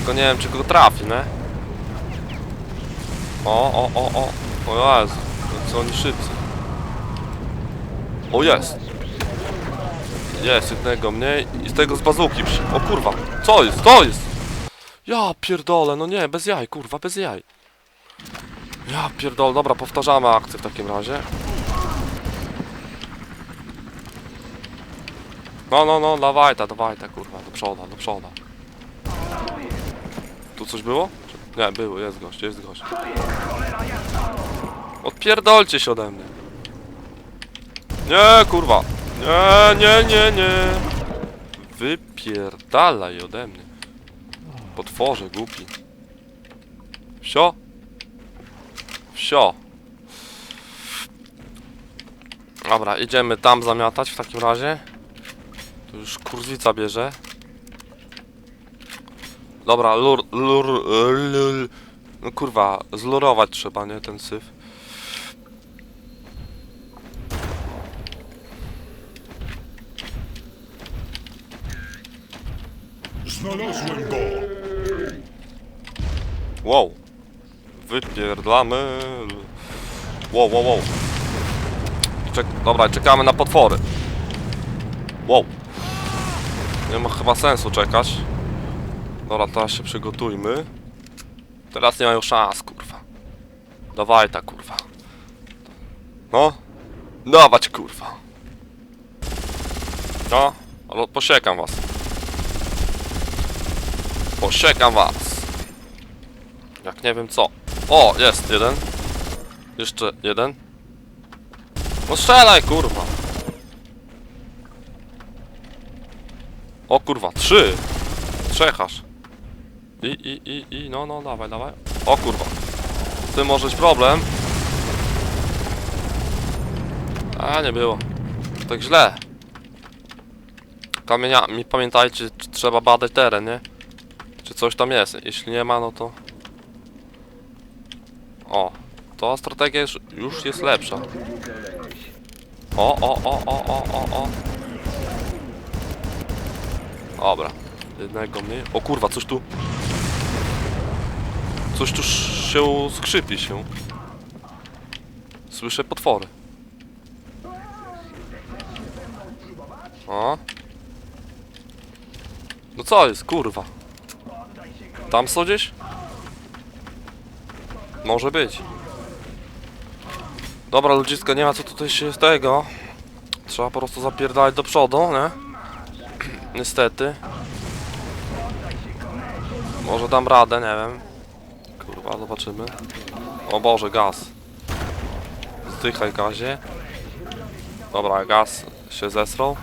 Tylko nie wiem, czy go trafi, nie? O, o, o, o. O Jezu, co oni szybcy. O, jest. Jest, jednego mniej i z tego z bazuki przy... O kurwa, co jest, co jest? Ja pierdolę, no nie, bez jaj, kurwa, bez jaj. Ja pierdolę, dobra, powtarzamy akcję w takim razie. No, no, no, dawaj ta, dawaj ta, kurwa, do przoda, do przoda. Tu coś było? Nie, było, jest gość, jest gość. Odpierdolcie się ode mnie. Nie, kurwa. Nie, nie, nie, nie. Wypierdalaj ode mnie. Potworze, głupi. Wsio? Wsio. Dobra, idziemy tam zamiatać w takim razie. Tu już kurwica bierze. Dobra, lur, lur, lur, no kurwa, zlurować trzeba, nie, ten syf. Znalazłem go! Wow. Wypierdlamy. Wow, wow, wow. Czek dobra, czekamy na potwory. Wow. Nie ma chyba sensu czekać. Dobra, teraz się przygotujmy. Teraz nie mają szans, kurwa. Dawaj ta kurwa. No. Dawać kurwa. No. Ale posiekam was. Posiekam was. Jak nie wiem co. O, jest jeden. Jeszcze jeden. No strzelaj, kurwa. O kurwa, trzy. Trzechasz. I, i, i, i, no, no, dawaj, dawaj. O kurwa. Z tym może być problem. A, nie było. Tak źle. Kamieniami, pamiętajcie, czy trzeba badać teren, nie? Czy coś tam jest. Jeśli nie ma, no to... O, to strategia już, już jest lepsza. O, o, o, o, o, o, o. Dobra, jednego mniej. O kurwa, coś tu... Coś tu się skrzypi się. Słyszę potwory. O. No co jest, kurwa? Tam są gdzieś? Może być. Dobra, ludziska, nie ma co tutaj się z tego. Trzeba po prostu zapierdalać do przodu, nie? Niestety. Może dam radę, nie wiem. Kurwa, zobaczymy. O Boże, gaz. Zdychaj gazie. Dobra, gaz się zesrał.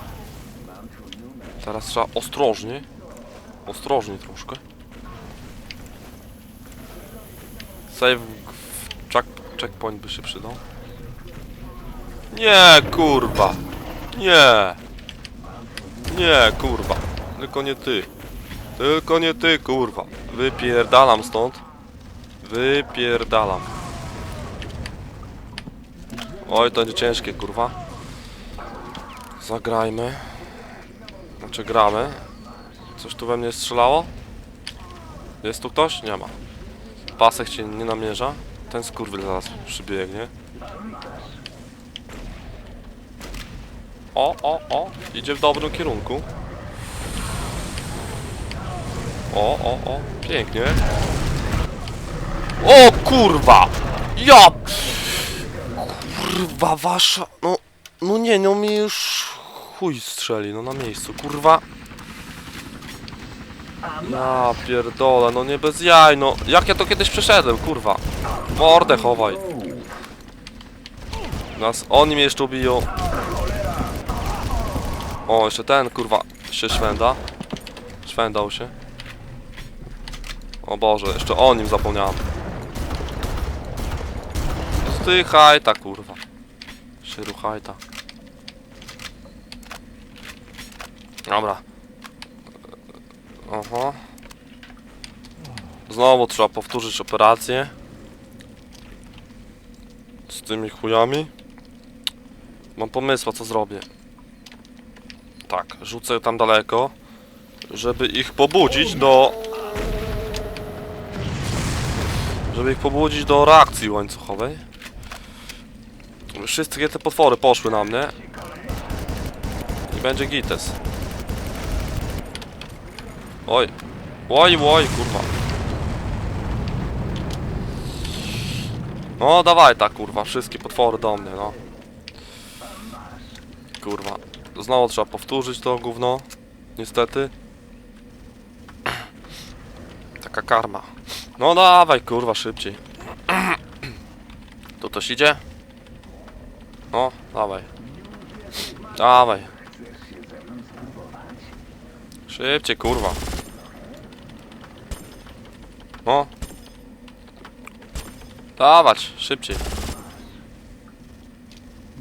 Teraz trzeba ostrożnie. Ostrożnie troszkę. Save check, checkpoint by się przydał. Nie, kurwa. Nie. Nie, kurwa. Tylko nie ty. Tylko nie ty, kurwa. Wypierdalam stąd. Wypierdalam. Oj, to będzie ciężkie, kurwa. Zagrajmy. Znaczy gramy. Coś tu we mnie strzelało? Jest tu ktoś? Nie ma. Pasek cię nie namierza. Ten skurwyl zaraz przybiegnie. O, o, o. Idzie w dobrym kierunku. O, o, o. Pięknie. O kurwa! Ja! Kurwa wasza... No... No nie, no mi już... Chuj strzeli, no na miejscu, kurwa. Ja pierdolę, no nie bez jaj, no. Jak ja to kiedyś przeszedłem, kurwa. Mordę chowaj. Nas, oni mnie jeszcze ubiją. O, jeszcze ten, kurwa, się szwenda. Szwendał się. O Boże, jeszcze o nim zapomniałem. Zdychaj ta, kurwa. Się ruchaj ta. Dobra. Oho. Znowu trzeba powtórzyć operację. Z tymi chujami. Mam pomysła co zrobię. Tak, rzucę tam daleko. Żeby ich pobudzić do Żeby ich pobudzić do reakcji łańcuchowej. Wszystkie te potwory poszły na mnie. I będzie gites. Oj. Oj, oj, kurwa. No, dawaj tak, kurwa. Wszystkie potwory do mnie, no. Kurwa. Znowu trzeba powtórzyć to gówno. Niestety. Taka karma. No dawaj, kurwa, szybciej. Tu coś idzie? No, dawaj. Dawaj. Szybciej, kurwa. No. Dawać, szybciej.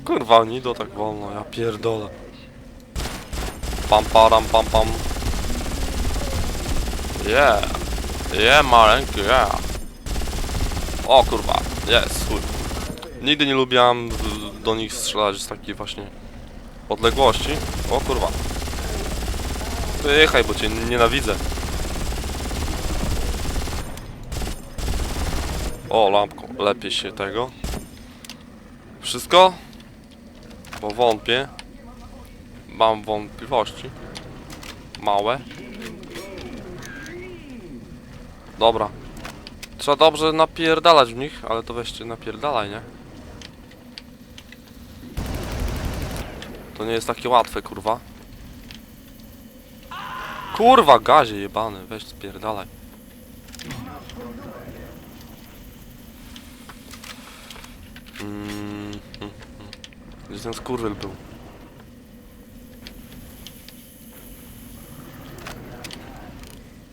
Kurwa, oni idą tak wolno, ja pierdolę. Pam, param, pam, pam. Yeah. Yeah, maleńki, yeah. O kurwa, jest, chuj. Nigdy nie lubiłem w- do nich strzelać z takiej właśnie odległości. O kurwa. Wyjechaj, bo cię nienawidzę. O, lampką. Lepiej się tego. Wszystko? Bo wątpię. Mam wątpliwości. Małe. Dobra. Trzeba dobrze napierdalać w nich, ale to weźcie napierdalaj, nie? To nie jest takie łatwe, kurwa. Kurwa, gazie jebany, weź spierdalaj. Mm, mm, mm. Gdzie ten skurwyl był?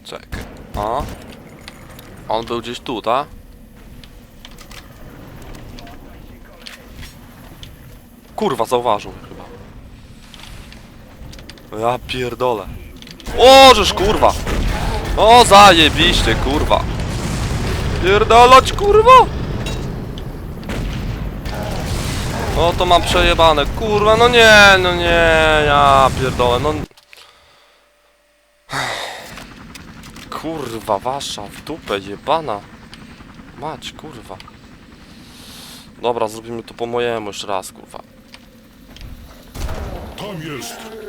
Czekaj. A? On był gdzieś tu, tak? Kurwa, zauważył. Ja pierdolę. O, żeż kurwa! O, zajebiście, kurwa! Pierdolać, kurwa! No to mam przejebane, kurwa, no nie, no nie, ja pierdolę, no... Kurwa, wasza w dupę jebana. Mać, kurwa. Dobra, zrobimy to po mojemu już raz, kurwa. Tam jest!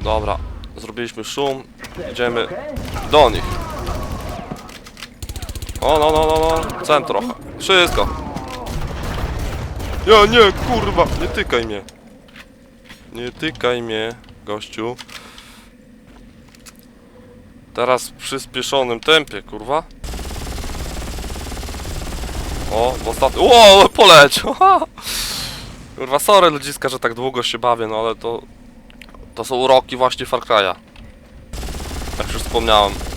Dobra, zrobiliśmy szum. Idziemy do nich. O, no, no, no, no. Cem trochę. Wszystko. Ja nie, kurwa. Nie tykaj mnie. Nie tykaj mnie, gościu. Teraz w przyspieszonym tempie, kurwa. O, w ostatnim... O, poleciał! Kurwa, sorry ludziska, że tak długo się bawię, no ale to... To są uroki właśnie Far Cry'a. Jak już wspomniałem.